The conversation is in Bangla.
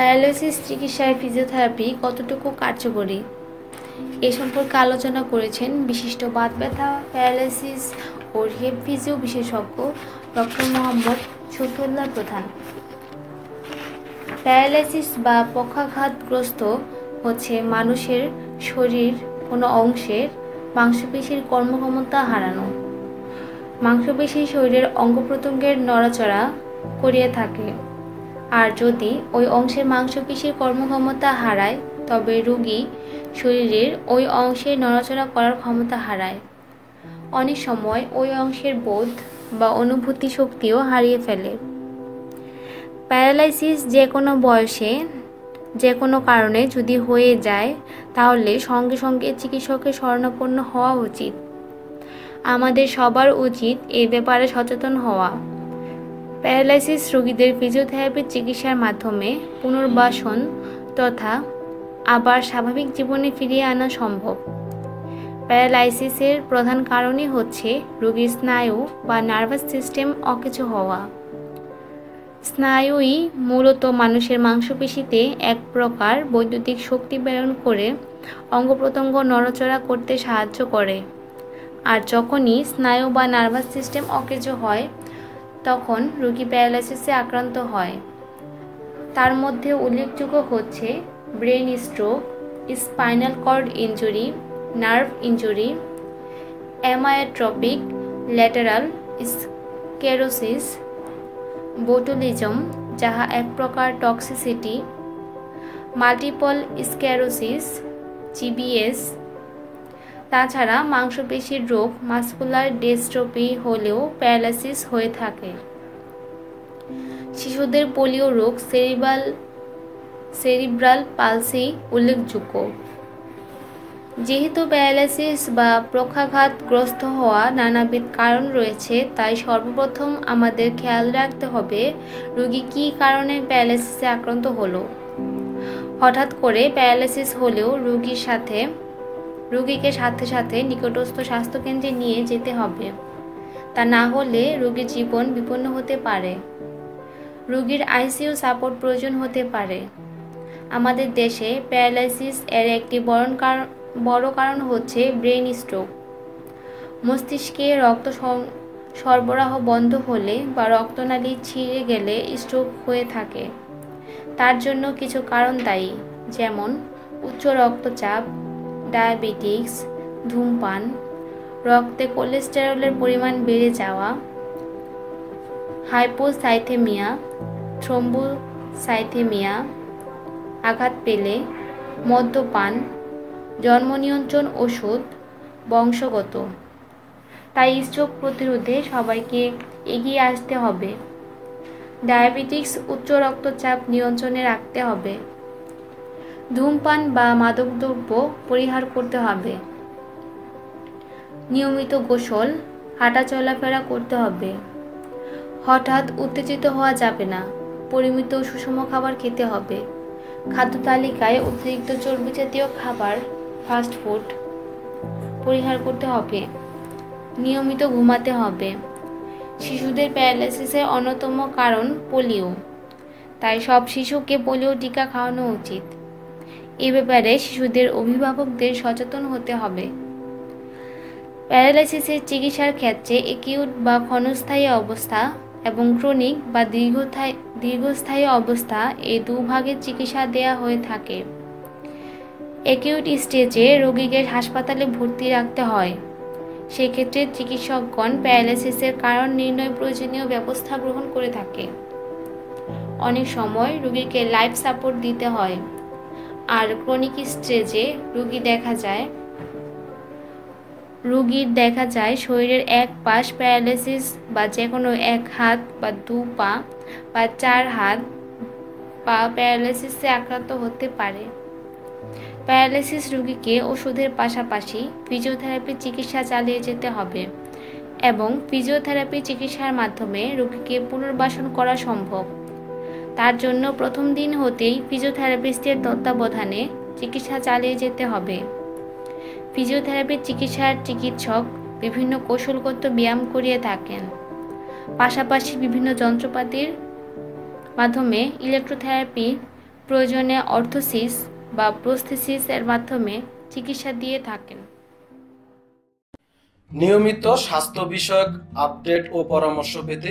প্যারালাইসিস চিকিৎসায় ফিজিওথেরাপি কতটুকু কার্যকরী? এ সম্পর্কে আলোচনা করেছেন বিশিষ্ট বাত ব্যথা, প্যারালাইসিস ও হেপ ফিজিও বিশেষজ্ঞ ডক্টর মোহাম্মদ শফিউল্লাহ প্রধান। প্যারালাইসিস বা পক্ষাঘাতগ্রস্ত হচ্ছে মানুষের শরীর কোনো অংশের মাংসপেশির কর্মক্ষমতা হারানো। মাংসপেশি শরীরের অঙ্গ প্রত্যঙ্গের নড়াচড়া করিয়ে থাকে। আর যদি ওই অংশের মাংসপেশির কর্মক্ষমতা হারায়, তবে রোগী শরীরের ওই অংশের নড়াচড়া করার ক্ষমতা হারায়। অনেক সময় ওই অংশের বোধ বা অনুভূতি শক্তিও হারিয়ে ফেলে। প্যারালাইসিস যে কোনো বয়সে, যে কোনো কারণে যদি হয়ে যায়, তাহলে সঙ্গে সঙ্গে চিকিৎসকের শরণাপন্ন হওয়া উচিত। আমাদের সবার উচিত এ ব্যাপারে সচেতন হওয়া। প্যারালাইসিস রোগীদের ফিজিওথেরাপির চিকিৎসার মাধ্যমে পুনর্বাসন তথা আবার স্বাভাবিক জীবনে ফিরিয়ে আনা সম্ভব। প্যারালাইসিসের প্রধান কারণই হচ্ছে রোগীর স্নায়ু বা নার্ভাস সিস্টেম অকেচু হওয়া। স্নায়ুই মূলত মানুষের মাংসপেশিতে এক প্রকার বৈদ্যুতিক শক্তি প্রেরণ করে অঙ্গ প্রত্যঙ্গ নড়াচড়া করতে সাহায্য করে। আর যখনই স্নায়ু বা নার্ভাস সিস্টেম অকেজো হয় তখন রোগী প্যারালাইসিসে আক্রান্ত হয়। তার মধ্যে উল্লেখযোগ্য হচ্ছে brain stroke, spinal cord injury nerve injury amyotrophic, lateral sclerosis botulism, যাহা এক প্রকার টক্সিসিটি, মাল্টিপল স্কেরোসিস জিবিএস তাছাড়া মাংসপেশির রোগ মাস্কুলার ডেস্ট্রপি হলেও প্যারালাইসিস হয়ে থাকে। শিশুদের পোলিও রোগ, সেরিবাল, সেরিব্রাল পালসি উল্লেখযোগ্য। যেহেতু প্যারালাইসিস বা প্রক্ষাঘাতগ্রস্ত হওয়া নানাবিধ কারণ রয়েছে, তাই সর্বপ্রথম আমাদের খেয়াল রাখতে হবে রোগী কী কারণে প্যারালাইসিসে আক্রান্ত হলো। হঠাৎ করে প্যারালাইসিস হলেও রোগীর সাথে রোগীকে সাথে সাথে নিকটস্থ স্বাস্থ্যকেন্দ্রে নিয়ে যেতে হবে। তা না হলে রোগীর জীবন বিপন্ন হতে পারে। রোগীর আইসিইউ সাপোর্ট প্রয়োজন হতে পারে। আমাদের দেশে প্যারালাইসিস এর একটি বরণ কারণ বড় কারণ হচ্ছে ব্রেন স্ট্রোক। মস্তিষ্কে রক্ত সরবরাহ বন্ধ হলে বা রক্তনালী ছিঁড়ে গেলে স্ট্রোক হয়ে থাকে। তার জন্য কিছু কারণ দায়ী, যেমন উচ্চ রক্তচাপ ডায়াবেটিক্স, ধূমপান, রক্তে কোলেস্টেরলের পরিমাণ বেড়ে যাওয়া, হাইপোসাইথেমিয়া, থ্রম্বোসাইথেমিয়া আঘাত পেলে, মদ্যপান জন্ম নিয়ন্ত্রণ ওষুধ, বংশগত। তাই স্ট্রোক প্রতিরোধে সবাইকে এগিয়ে আসতে হবে। ডায়াবেটিক্স, উচ্চ রক্তচাপ নিয়ন্ত্রণে রাখতে হবে। ধূমপান বা মাদকদ্রব্য পরিহার করতে হবে। নিয়মিত গোসল, হাঁটা চলাফেরা করতে হবে। হঠাৎ উত্তেজিত হওয়া যাবে না, পরিমিত সুষম খাবার খেতে হবে। খাদ্য তালিকায় অতিরিক্ত চর্বি জাতীয় খাবার ফাস্ট ফুড পরিহার করতে হবে। নিয়মিত ঘুমাতে হবে। শিশুদের প্যারালাইসিসের অন্যতম কারণ পোলিও। তাই সব শিশুকে পোলিও টিকা খাওয়ানো উচিত। এ ব্যাপারে শিশুদের অভিভাবকদের সচেতন হতে হবে। প্যারালাইসিসের চিকিৎসার ক্ষেত্রে একিউট বা ক্ষণস্থায়ী অবস্থা এবং ক্রনিক বা দীর্ঘস্থায়ী দীর্ঘস্থায়ী অবস্থা এই দুভাগের চিকিৎসা দেয়া হয়ে থাকে। একিউট স্টেজে রোগীকে হাসপাতালে ভর্তি রাখতে হয়। সেক্ষেত্রে চিকিৎসকগণ প্যারালাইসিসের কারণ নির্ণয় প্রয়োজনীয় ব্যবস্থা গ্রহণ করে থাকে। অনেক সময় রোগীকে লাইফ সাপোর্ট দিতে হয়। আর ক্রনিক স্টেজে রোগী দেখা যায়। রোগীর দেখা যায় শরীরের এক পাশ প্যারালাইসিস বা যে কোনো এক হাত বা দু পা বা চার হাত পা প্যারালাইসিসে আক্রান্ত হতে পারে। প্যারালাইসিস রোগীকে ওষুধের পাশাপাশি ফিজিওথেরাপি চিকিৎসা চালিয়ে যেতে হবে এবং ফিজিওথেরাপি চিকিৎসার মাধ্যমে রোগীকে পুনর্বাসন করা সম্ভব। তার জন্য প্রথম দিন হতেই ফিজিওথেরাপিস্টের তত্ত্বাবধানে চিকিৎসা চালিয়ে যেতে হবে। ফিজিওথেরাপির চিকিৎসার চিকিৎসক বিভিন্ন কৌশলগত ব্যায়াম করিয়ে থাকেন। পাশাপাশি বিভিন্ন যন্ত্রপাতির মাধ্যমে ইলেকট্রোথেরাপি, প্রয়োজনে অর্থোসিস বা প্রস্থেসিস এর মাধ্যমে চিকিৎসা দিয়ে থাকেন। নিয়মিত স্বাস্থ্য বিষয়ক আপডেট ও পরামর্শ পেতে